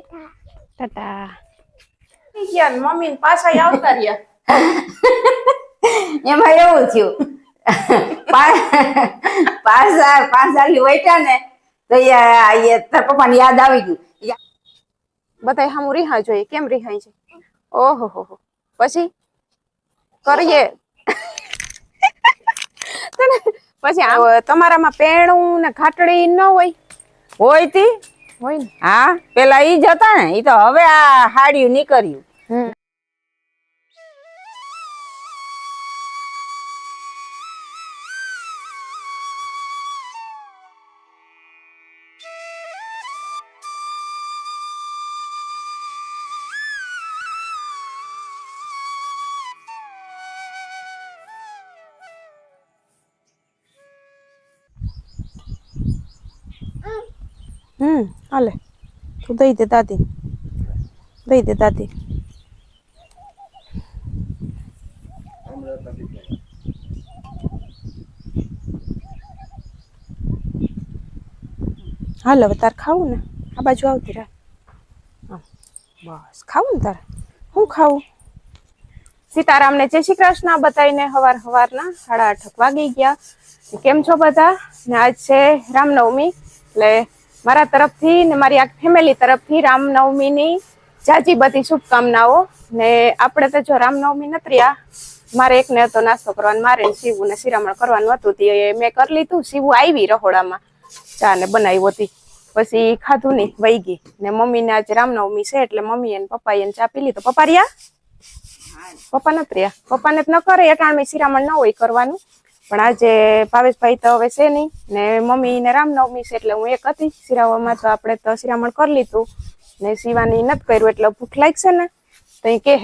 ટાટા. ગયા ને મમ્મી ને પાછા આવતા રહ્યા? એમાં એવું થયું. પા- પાંચ સાલ પાંચ સાલ વૈટા ને તો તાર પપ્પાને યાદ આવી ગયું. બધાય હામું રિહા જોઈએ. કેમ રિહાય છે? ઓહો હો હો. પછી? કરીએ. પછી તમારામાં પેણું ને ઘાટડી ન હોય. હોય તી. હોય ને. હા પેલા ઈ જ હતા ને ઈ તો હવે આ હાડિયું નીકળ્યું. હમ હાલે. તું દઈ દે દાદી દઈ દે દાદી હાલ હવે તાર ખાવું ને? આ બાજુ આવતી આમ, બસ. ખાવું ને તારે? હું ખાવું? સીતારામને જય શ્રી કૃષ્ણ બતાવીને હવાર હવારના સાડા આઠ વાગી ગયા. કેમ છો બધા? ને આજ છે રામનવમી એટલે મારા તરફથી ને મારી આખી ફેમિલી તરફથી રામનવમીની જાજી બધી શુભકામનાઓ. ને આપણે તો જો રામનવમી નથી રહ્યા મારે એકને હતો નાસ્તો કરવાનો મારે શિવું ને શિરામણ કરવાનું હતું તે મેં કરી લીધું શિવું આવી રહોડામાં. ચા ને બનાવી હતી. પછી ખાધું નહીં વહી ગઈ. ને મમ્મીને આજે રામનવમી છે એટલે મમ્મી એને પપ્પા એને ચા પી લીધો. પપ્પા રહ્યા? પપ્પા નથી રહ્યા પપ્પાને તો ન કરે એટાણમી શિરામણ ન હોય કરવાનું. પણ આજે ભાવેશભાઈ તો હવે છે નહીં ને મમ્મી ને રામનવમી છે એટલે હું એક હતી શિરાવામાં તો આપણે તો શિરામણ કરી લીધું ને શિવાની નથી કર્યું એટલે ભૂખ લાગશે ને, તો એ કહે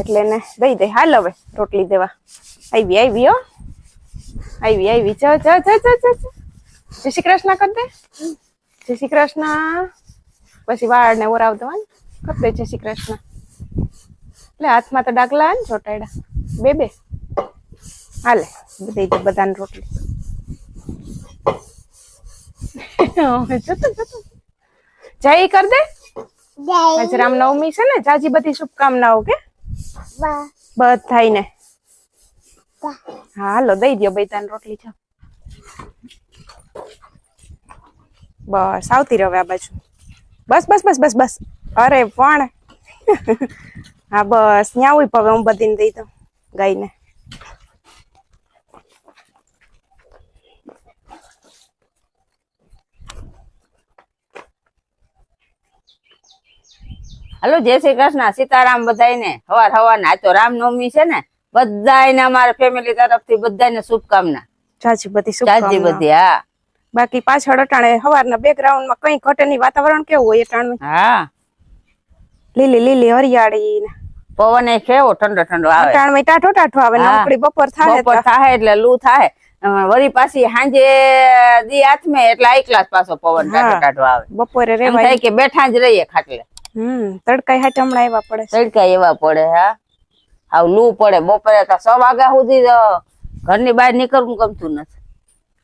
એટલે એને દઈ દે. હાલ હવે રોટલી દેવા. આવી આવી, હો. આવી આવી. ચ ચ ચ ચ. જય શ્રી કૃષ્ણ કર દે. જય શ્રી કૃષ્ણ. પછી વાળ ને ઓરાવ દેવાનું કર દે જય શ્રી કૃષ્ણ. એટલે હાથમાં તો ડાગલા ને ચોટાડ્યા બે બે. હાલે દઈ દે બધાને રોટલી. જય કર દે. આજે રામનવમી છે ને જાજી બધી શુભકામનાઓ કે? બધાઈને હા હાલો દઈ દો બધાને રોટલી છે બસ આવતી રહે આ બાજુ. બસ બસ બસ બસ બસ. અરે પણ હા બસ ત્યાં હોય હવે હું બધીને દઈ દઉં ગાયને. હાલો જય શ્રી કૃષ્ણ સીતારામ બધાને હવાર હવાર ના તો રામનવમી છે ને. બધાને અમારા ફેમિલી તરફથી બધાને શુભકામના. જાજી બધી જાજી બધી હા. બાકી પાછળ અટાણે હવારના બેકગ્રાઉન્ડમાં કઈ ઘટે નહીં વાતાવરણ કેવું હોય અટાણું? હા. લીલી લીલી હરિયાળી પવન એ કેવો ઠંડો ઠંડો આવે. અટાણમાં ટાઠો ટાઠો આવે હા. બપોર થાય બપોર થાય એટલે લૂ થાય. વળી પાછી સાંજે દી હાથમે એટલે આઈ ક્લાસ પાછો પવન ટાઢો. આવે. બપોરે રે કે બેઠા જ રહીએ ખાટલે. હમ તડકા હાટ હમણાં આવ્યા પડે. તડકા એવા પડે હા? આવ લૂ પડે બપોરે તો સો વાગ્યા સુધી તો ઘરની બહાર નીકળવું ગમતું નથી.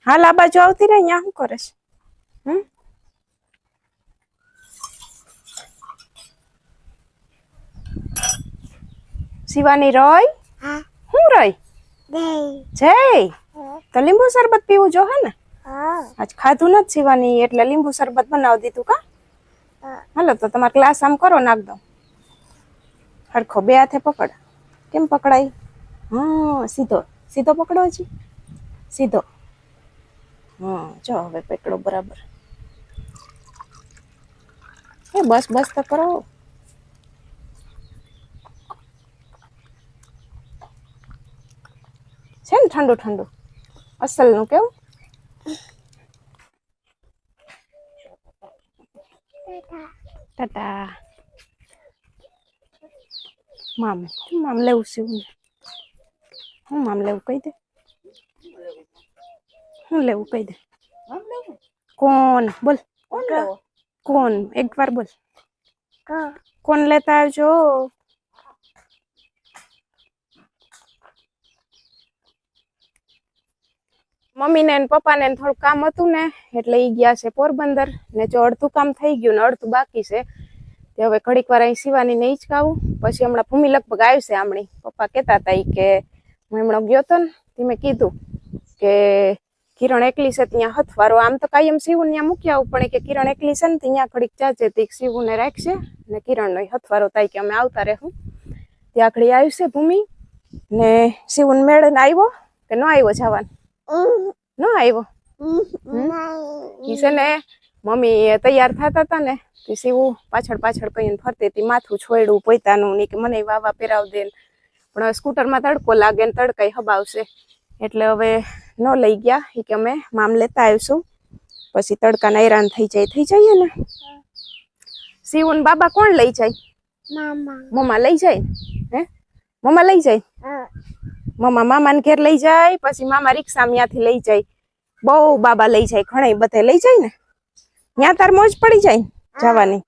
હાલ આ બાજુ આવતી રહે અહીંયા શું કરે છે? હમ? શિવાની રોય? હું. રોય? જય? તો લીંબુ શરબત પીવું જો હે ને? આજ ખાધું નથી શિવાની એટલે લીંબુ શરબત બનાવી દીધું કા? હાલો, તો તમારે ક્લાસ આમ કરો, નાખ દો. હરખો બે હાથે પકડ. કેમ પકડાય? હા સીધો. સીધો પકડો હજી. સીધો. હા જો હવે પકડો બરાબર. એ બસ બસ તો કરો. છે ને ઠંડુ ઠંડુ? અસલનું કેવું? ટાટા. મામ હું મામ લેવું છે હું. મામ લેવું કહી દે. હું લેવું કહી દે. કોણ? બોલ. કોણ એક વાર બોલ. કોણ લેતા આવજો? મમ્મીને ને પપ્પાને થોડું કામ હતું ને, એટલે ઈ ગયા છે પોરબંદર. ને જો અડધું કામ થઈ ગયું ને અડધું બાકી છે, તે હવે ઘડીક વાર અહીં શિવાની ને હિંચકાવું પછી હમણાં ભૂમિ લગભગ આવશે આમણી. પપ્પા કહેતા હતા કે, હું હમણાં ગયો તો ને, તે મેં કીધું કે, કિરણ એકલી છે ત્યાં હથવારો, આમ તો કાયમ શિવું ત્યાં મૂકી આવું, પણ એ કે કિરણ એકલી છે ને ત્યાં ઘડીક જાજે તે શિવું ને રાખશે ને કિરણ નો હથવારો થાય કે અમે આવતા રહેવું ત્યાં આગળ છે ભૂમિ ને શિવન મેળ ને આવ્યો કે ન આવ્યો જવાન? ન આવ્યો. છે ને મમ્મી તૈયાર થતા હતા ને તે સીવું પાછળ પાછળ કહીને ફરતી હતી માથું છોડ્યું પોતાનું ને કે મને વાવા પહેરાવ દે પણ હવે સ્કૂટરમાં તડકો લાગે ને તડકાઈ હબાવશે. એટલે હવે ન લઈ ગયા. એ કે અમે મામ લેતા આવીશું. પછી તડકા નૈરાન થઈ જાય થઈ જાય ને. શિવું ને બાબા કોણ લઈ જાય? મમ્મા લઈ જાય હે? મમ્મા લઈ જાય? મમ્મા મામાને ઘેર લઈ જાય, પછી મામા રિક્ષા ત્યાંથી લઈ જાય. બહુ બાબા લઈ જાય ઘણા બધે લઈ જાય ને? ત્યાં તાર મોજ પડી જાય જવાની.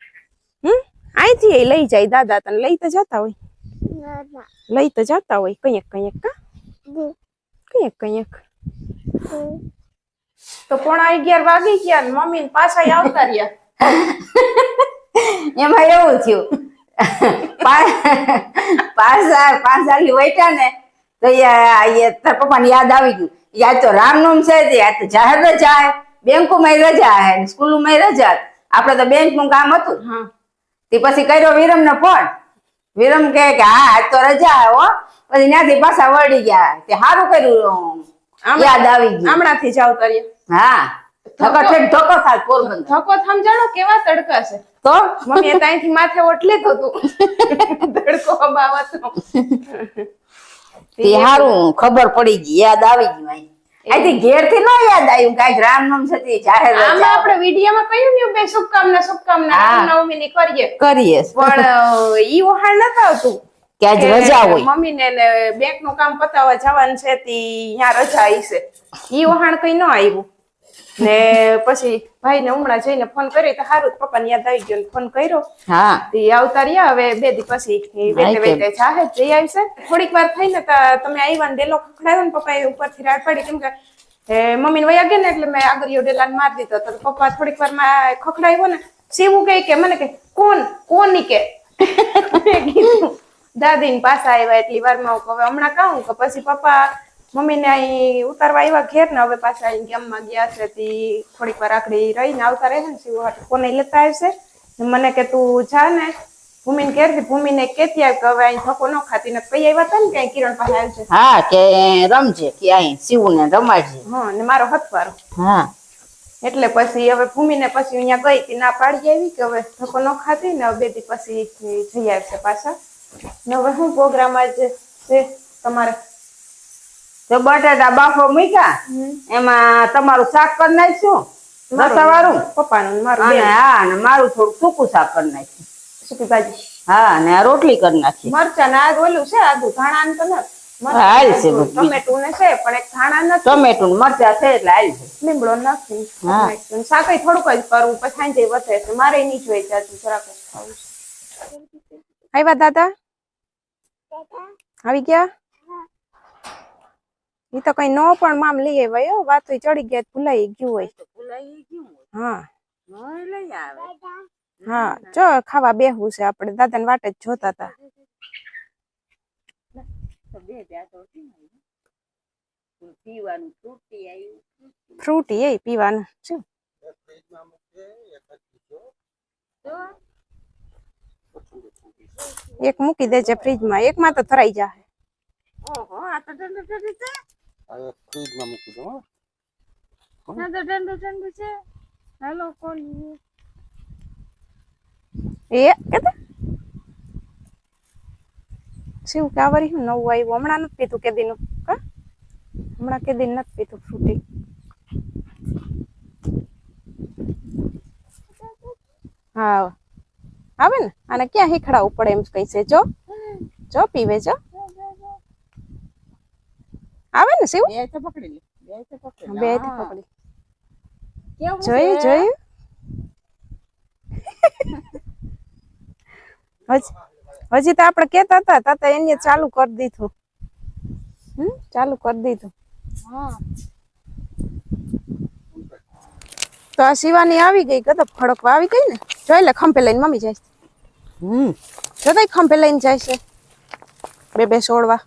હમ? અહીંથી એ લઈ જાય, દાદા તને લઈ તો જતા હોય. લઈ તો જતા હોય, કંઈક કંઈક કા કંઈક કંઈક. તો પોણા અગિયાર વાગી ગયા ને મમ્મી પાછા આવતા રહ્યા. એમાં એવું થયું. પાછા પાછા વૈટા ને તો તાર પપ્પાને યાદ આવી ગયું. યાદ તો રામનવમ છે તે યાદ તો જાહેર રજા હે બેંકોમાં રજા હે સ્કૂલોમાં રજા આપણે તો બેંકનું કામ હતું. તે પછી કર્યો વિરમ ને ફોન. વિરમ કહે કે હા આજ તો રજા હે હો. પછી ત્યાંથી પાછા વળી ગયા. તે સારું કર્યું યાદ આવી ગયું. હમણાંથી જ આવતા રહ્યા હા. ધક્કો ઠેક ધક્કો થાય પોરબંદર. ધક્કો સમજાણો કેવા તડકા છે? તો? મમ્મીએ ત્યાંથી માથે ઓટલે તો તું તડકો હબાવતો તે હારું ખબર પડી ગઈ યાદ આવી ગઈ મારી. આથી ઘેરથી ન યાદ આવ્યું કાંઈક રામ નામ સતી જાહેર આમાં આપણે વિડીયોમાં કહ્યું ને બે શુભકામના શુભકામના હા. રામનવમી ની કરીએ. કરીએ. પણ ઈ વહાણ નતા આવતું કે આજ રજા હોય. મમ્મી ને બેંકનું કામ પતાવવા જવાનું છે તી ત્યાં રજા આવી છે. ઈ વહાણ કઈ ન આવ્યું. ને પછી ભાઈ ને હમણાં જઈને ફોન કર્યો તો સારું પપ્પા ને યાદ આવી ગયો ફોન કર્યો. હા. તે આવતા રહ્યા હવે બે દી પછી વેતે વેતે જાહે જઈ આવશે. થોડીક વાર થઈને ને તમે આવ્યા ને ડેલો ખખડાયો ને પપ્પા ઉપર ઉપરથી રાડ પાડી કેમ કે મમ્મી વયા ગયા ને એટલે મેં આગરીયો ડેલા ને મારી દીધો તો પપ્પા થોડીક વારમાં ખખડાયો ને સેવું કઈ કે મને કે કોણ? કોની કે? દાદી ને પાછા આવ્યા એટલી વારમાં માં હવે હમણાં કહું કે પછી પપ્પા મમ્મીને અહીં ઉતારવા આવ્યા ઘેર ને હવે પાછા અહીં ગામમાં ગયા છે તી થોડીક વાર આખડી રહીને આવતા રહે ને શિવ હાટુ. કોને લેતા આવશે? મને કે તું જા ને. ભૂમિને ઘેરથી ભૂમિને કેતી આવ કે હવે અહીં ધક્કો ન ખાતી. ને કઈ આવ્યા હતા ને કે કિરણ પાસે આવશે હા કે રમજે કે અહીં શિવ ને રમાડજે. હા ને મારો હથવારો. હા. એટલે પછી હવે ભૂમિને પછી અહીંયા ગઈ તી ના પાડી આવી કે હવે ધક્કો ન ખાતી ને હવે બે દી પછી જઈ આવશે પાછા. ને હવે શું પ્રોગ્રામ આજે છે તમારે? તો બટાટા બાફો મૂક્યા. એમાં તમારું શાક કરી નાખશું રસાવાળું. પપ્પાનું મારું હા અને મારું થોડું સૂકું શાક કરી નાખ્યું. સૂકી ભાજી. હા અને આ રોટલી કરી નાખી. મરચા ને ઓલું છે આદુ ધાણા ને હાલ છે ટમેટું ને છે પણ એક ધાણા નથી. ટમેટું ને મરચા છે એટલે છે. લીમડો નથી. શાકેય થોડુંક જ કરવું પછી સાંજે વધે છે. મારે નહીં જોઈએ જાજુ જરાક જ ખાવું છે. આવ્યા દાદા? આવી ગયા? ઈ તો કઈ નો પણ મામ લઈ આવ્યા હો વાતો ચડી ગયા ભૂલાઈ ગયું હોય. હા. હા જો ખાવા બેહવું છે આપણે દાદાને વાટે જ જોતા હતા ફ્રૂટી એ પીવાનું. શું? એક મૂકી દેજે ફ્રીજમાં એકમાં તો થરાઈ જાય હવે ફ્રીજમાં મૂકી દો હો. એ કેતા શિવ કે હું નવું આવ્યું. હમણાં નથી પીધું કેદીનું કા? હમણાં કેદી નથી પીધું ફ્રૂટી હા આવે ને? આને ક્યાં હીખડાવું પડે એમ કઈ છે? જો જો પીવે જો. આવે ને શિવ? બે તો પકડી લે બે તો પકડી બેથી પકડી. જોયું જોયું? હજી હજી તો આપણે કેતા હતા તાતા એને ચાલુ કરી દીધું. હમ ચાલુ કરી દીધું. તો આ શિવાની આવી ગઈ કદાચ ખડકવા આવી ગઈ ને? જોઈ લે ખંભે લઈને મમ્મી જાય હમ. જો તઈ ખંભે લઈને જાય છે. બે બે છોડવા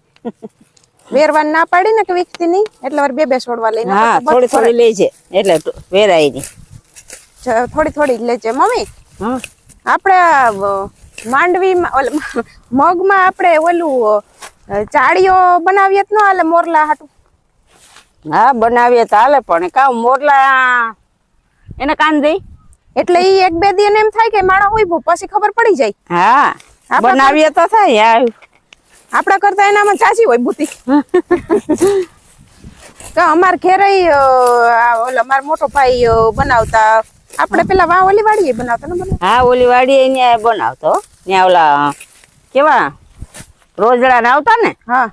વેરવા ના પાડી ને કે વીખતી નહીં? એટલે વાર બે બે છોડવા લઈને હા થોડી થોડી લેજે. એટલે વેરાયની થોડી થોડી લેજે મમ્મી. આપણે માંડવી મગમાં આપણે ઓલું ચાળીઓ બનાવીએ તો ન હાલે મોરલા હાટું? હા બનાવીએ તો હાલે પણ કાં મોરલા એને કાન દઈ એટલે ઈ એક બે દી એમ થાય કે માણસ ઉભું પછી ખબર પડી જાય. હા બનાવીએ તો થાય યાર આપણા કરતા એનામાં ચાચી હોય બુદ્ધિ. તો અમાર ઘેરે ઓલો મારો મોટો ભાઈ બનાવતા. આપણે પેલા વા ઓલી વાડીએ બનાવતા ને હા ઓલી વાડીએ ત્યાં બનાવતો. ત્યાં ઓલા કેવા? રોજડા ને આવતા ને? હા.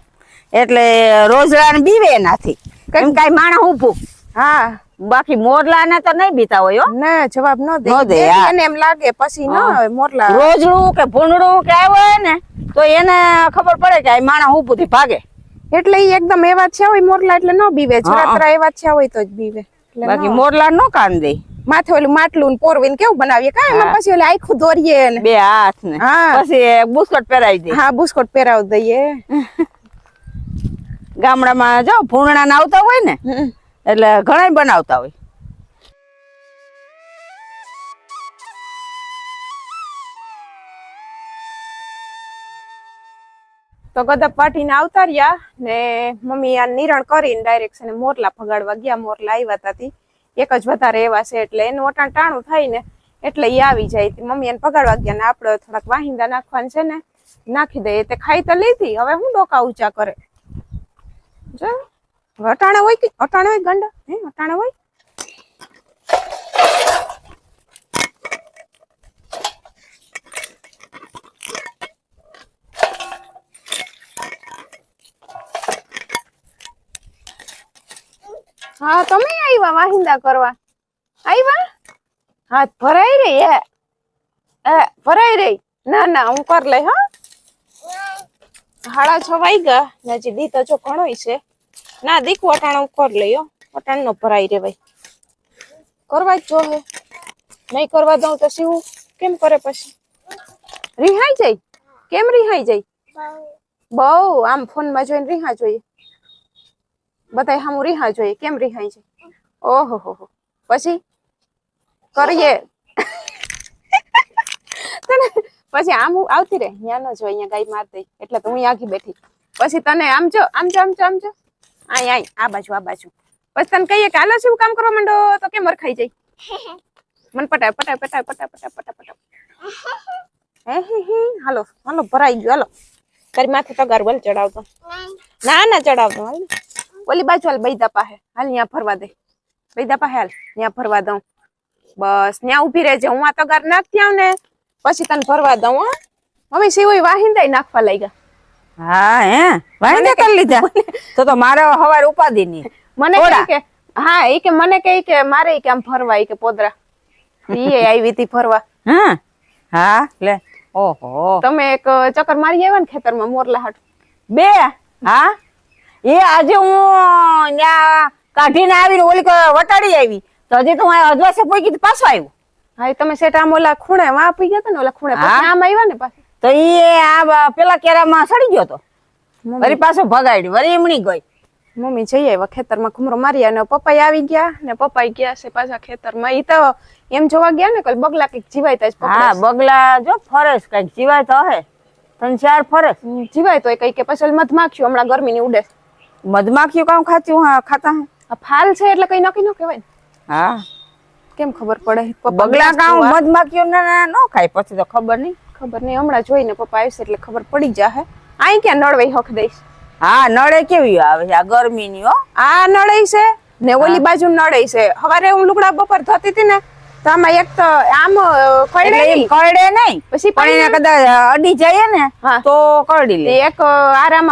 એટલે રોજડા ને બીવે એનાથી. કઈ કાંઈ માણસ ઊભું. હા. બાકી મોરલા ને તો નહીં બીતા હોય હો. ના જવાબ ન દે. દે, એને એમ લાગે પછી ન મોરલા. રોજડું કે ભૂંડડું કે હોય ને તો એને ખબર પડે કે આ માણસ ઉભું થી ભાગે. એટલે ઈ એકદમ એવા છે હોય મોરલા એટલે ન બીવે. હા, એવા છે હોય તો જ બીવે. બાકી મોરલા નો કાન દે. માથે ઓલું માટલું ને પોરવીને કેવું બનાવીએ? કા એમાં. પછી ઓલે આખું દોરીએ ને. બે હાથ ને. હા. પછી બુસ્કોટ પહેરાવી દઈએ હા બુસ્કોટ પહેરાવી દઈએ. ગામડામાં જો ભૂંડણા આવતા હોય ને. એટલે ઘણા બનાવતા હોય. તો ગદપ પાટીને આવતા રહ્યા ને મમ્મી આ નિરણ કરીને ડાયરેક્ટ છે મોરલા ફગાડવા ગયા. મોરલા આવ્યા તાતી એક જ વધારે એવા છે એટલે એનું વટાણ ટાણું થાય ને એટલે એ આવી જાય. મમ્મી એને પગાડવા ગયા ને આપણે થોડાક વાહિંદા નાખવાનું છે ને. નાખી દઈએ તે ખાઈ તો લીધી. હવે હું ડોકા ઊંચા કરે? જો. અટાણે હોય કે અટાણે હોય ગંડા? હે, અટાણે હોય? હા, તમે આવ્યા વાહિંદા કરવા? આવ્યા હાથ ભરાઈ રહી, હે. ભરાઈ રહી. ના ના, હું કર લઈ, હા. હાડા છ ગયા. ને હજી દી તો જો ઘણોય છે. ના, દીકું અટાણ હું કર લઈ હો. અટાણ નો ભરાઈ રે ભાઈ કરવા જ જોહે નહીં કરવા દઉં તો શિવું કેમ કરે પછી? રિહાઈ જાય? કેમ રિહાઈ જાય? બહુ, આમ ફોનમાં જોઈને રિહા જોઈએ. બધાય હમ રિહા જોઈએ. કેમ રિહાઈ જાય? ઓહો, હો હો. પછી? કરીએ. તને પછી આમ હું આવતી રે અહીંયા ન જો અહીંયા ગાય માર દઈ એટલે તો હું આગી બેઠી. પછી તને આમ જો આમ જો આમ જો આમ જો. આય આય, આ બાજુ આ બાજુ. પછી તને કહીએ કે હાલો, શું કામ કરવા માંડો? તો કેમ મરખાઈ જાય? મન પટાય પટાય પટાય પટાય પટાય પટાય પટાય. હે હે હાલો હાલો, ભરાઈ ગયો. હાલો. તારી માથે તગાર વલ ચડાવતો. ના ના ચડાવતો. હાલ ઓલી બાજુ હાલ, બૈદા પાસે. હાલ ત્યાં ફરવા દે. બૈદા પાસે હાલ ત્યાં ફરવા દઉં. બસ ત્યાં ઊભી રહેજે. હું આ તગાર નાખતી આવ ને પછી તને ફરવા દઉં, હો. હવે સિવાય વાહિંદાય નાખવા લાગ્યા. હા હે? વાણી કરી લીધા? તો તો મારે હવાર ઉપાધિ ની. મને કે હા એ કે મને કહે કે મારે કે આમ ફરવા એ કે પોદરા. એ આવી હતી ફરવા. હા? હા લે. ઓહો. તમે એક ચક્કર મારી આવ્યા ને ખેતરમાં મોરલા હાટ. બે? હા? એ આજે હું ત્યાં કાઢીને આવીને ઓલી વટાડી આવી. તો હજી તો હું અજવાસે પોઈ તો પાછો આવ્યો. હા તમે સેટ આમ ઓલા ખૂણે વાપી આપી ગયા ને ઓલા ખૂણે પછી આમ આવ્યા ને પાછા? તો એ આ પેલા કેરામાં સડી ગયો તો. વરી પાછો ભગાડ્યું વળી એમણી ગઈ. મમ્મી જઈ આવ્યા ખેતરમાં ઘૂમરો માર્યા અને પપ્પા આવી ગયા ને પપ્પા ગયા છે પાછા ખેતરમાં. ઈ તો એમ જોવા ગયા ને કઈ બગલા કંઈક જીવાય તો હા બગલા જો ફરસ કંઈક જીવાય તો હે. ત્રણ ચાર ફરસ જીવાય તો કઈ કે પછી મધમાખીઓ હમણાં ગરમીની ઉડે છે. મધમાખીઓ કામ ખાતી હા ખાતા હે ફાલ છે એટલે કઈ નક્કી ન કહેવાય ને. હા. કેમ ખબર પડે? બગલા કામ મધમાખીઓ ના ન ખાય પછી તો ખબર નહીં. ખબર નહીં. હમણાં જોઈને પપ્પા આવશે એટલે ખબર પડી જાહે. આઈ ક્યાં નળવાઈ હક દઈશ? હા નળે કેવી આવે છે આ ગરમીની હો? આ નળઈ છે ને ઓલી બાજુ નળઈ છે. હવારે હું લુગડા બપોર ધોતી હતી ને તો આમાં એક તો આમ કરડે. કરડે નહીં. પછી પણ એને કદાચ અડી જાય ને તો કરડી લે. એક આરામ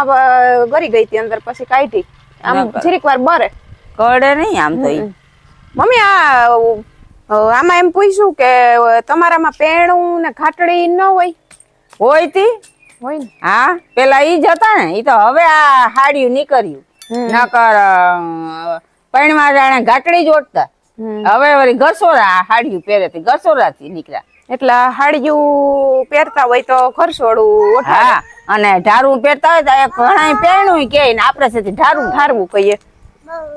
ગરી ગઈ હતી અંદર પછી કાઢી. આમ. જરીક વાર બરે. કરડે નહીં આમ તો મમ્મી આ આમાં એમ પૂછ્યું કે તમારામાં પેણું ને ખાટડી ન હોય? હોય તી? હોય ને. હા પેલા ઈ જ હતા ને ઈ તો હવે આ હાડિયું નીકળ્યું. નકર પૈણમાં જાણે ઘાટડી જ ઓટતા હવે વળી ગસોરા હાડિયું પહેરે તે ગસોરાથી નીકળ્યા. એટલે હાડિયું પહેરતા હોય તો ખરસોડું હા અને ઢારું પહેરતા હોય તો એ ઘણા પહેરણું કે આપણે છે ઢારું ઢારવું કહીએ.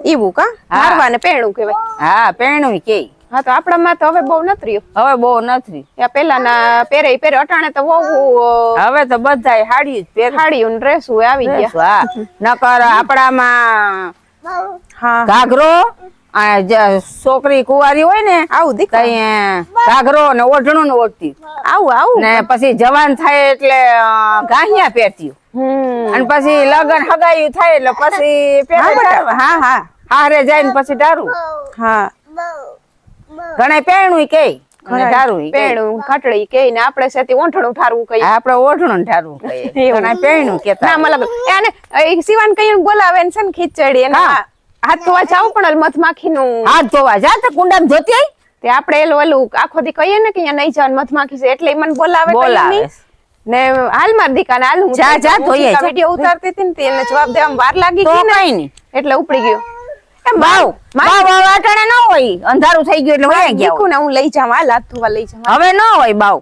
એવું કા? હા. ને પહેરણું કહેવાય. હા પહેરણું કે હા તો આપણામાં તો હવે બહુ નથી રહ્યું. હવે બહુ નથી. એ પેલાના પહેરે પહેરે અટાણે તો બહુ હવે તો બધા હાડી જ પહેરે. હાડી ને ડ્રેસું આવી ગયા. હા. નકર આપણામાં હા. ઘાઘરો છોકરી કુવારી હોય ને આવું દીકરી? ઘાઘરો ને ઓઢણું ને ઓઢતી. આવું આવું? ને પછી જવાન થાય એટલે ગાહિયા પહેરતી. અને પછી લગન હગાયું થાય એટલે પછી હા હા હારે જાય ને પછી ઢારું હા. ઘણા કે પેણું કે ને આપણે સેતી ઓંઠણું ઠારવું કહીએ આપડે ઓઢણું ને કહીએ ઘણા પહેરણું કેતા ના મતલબ એને સિવાન કઈ બોલાવે ને છે ને ખીચડી એને હાથ ધોવા જાવ પણ મધમાખી નું હાથ ધોવા જા તો કુંડામાં આપણે એલું ઓલું આખો દી કહીએ ને કે અહીંયા નહીં જવાનું મધમાખી છે એટલે મને બોલાવે બોલાવે. ને હાલ માર દીકા ને હાલ હું જા, જા, ધોઈ વીડિયો ઉતારતી હતી ને એને જવાબ દેવામાં વાર લાગી ગઈ ને. એટલે ઉપડી ગયો. બાવ બાવ હવે ન હોય અંધારું થઈ ગયું એટલે વયા ગયા ને હું લઈ જાઉં હાથ ધોવા લઈ જાઉં હવે ન હોય બાવ